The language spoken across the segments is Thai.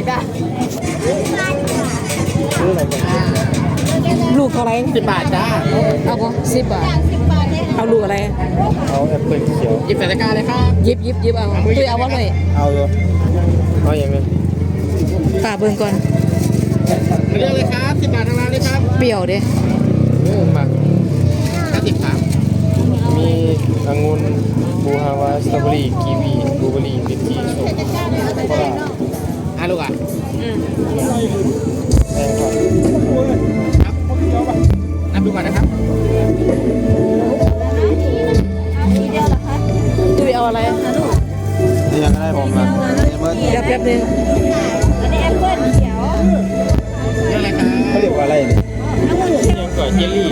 กได้ซื้ออะไรกันลูกเท่าไหรสิบบาทจ้าเอาบ่สิบบาท เอาลูกอะไรเอาแอปเปิลเขียวหยิบใส่ตะกร้าเลยครับยิบยิบยิบเอาตุ้ยเอาว่าหน่อยเอาอยู่เอาอย่างนี้ป่าเบิ่งก่อนเลือกเลยครับสิบบาททางร้านเลยครับเปรี้ยวเด้เรื่องมาห้าสิบครับมีองุ่นบูฮาวาสตรอเบอรี่กีวีบลูเบอรี่ลิจีส้มโค ดูก่อนนะครับตุ้ยเอาอะไรนี่ยังได้ผมนะเมื่อเดี๋ยวแป๊บนึงเลือกเลยครับเขาเรียกว่าอะไรเนี่ยยังก่อนเจลลี่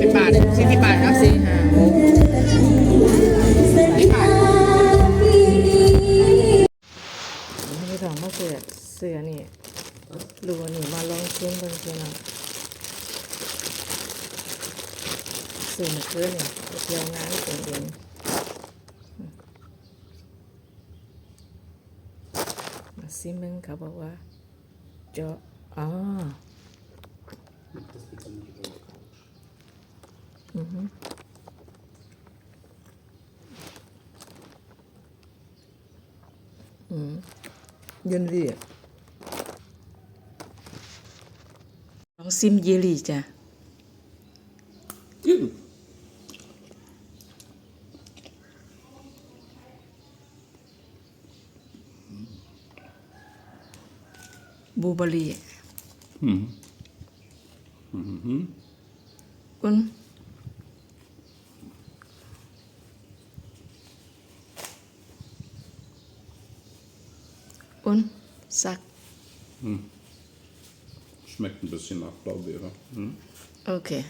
สิบบาทสี่สิบบาทครับสี่ห้าสิบบาทไม่ต้องมาเสือเสือนี่ ดูอันนี่มาลองเชิมกันเพื่นเอาเสือเพื่อนเนี่ยเที่ยวงานเป็นเดือนมาซิมึงเขาบอกว่าเจาะอ๋ออือฮึอืมยืนดีอะ ลองซิมเยลลี่จ้ะบลูเบอร์รี่ Mhm. Mhm. คุณ Und sag, Schmeckt ein bisschen nach Blaubeere. Mhm. okay.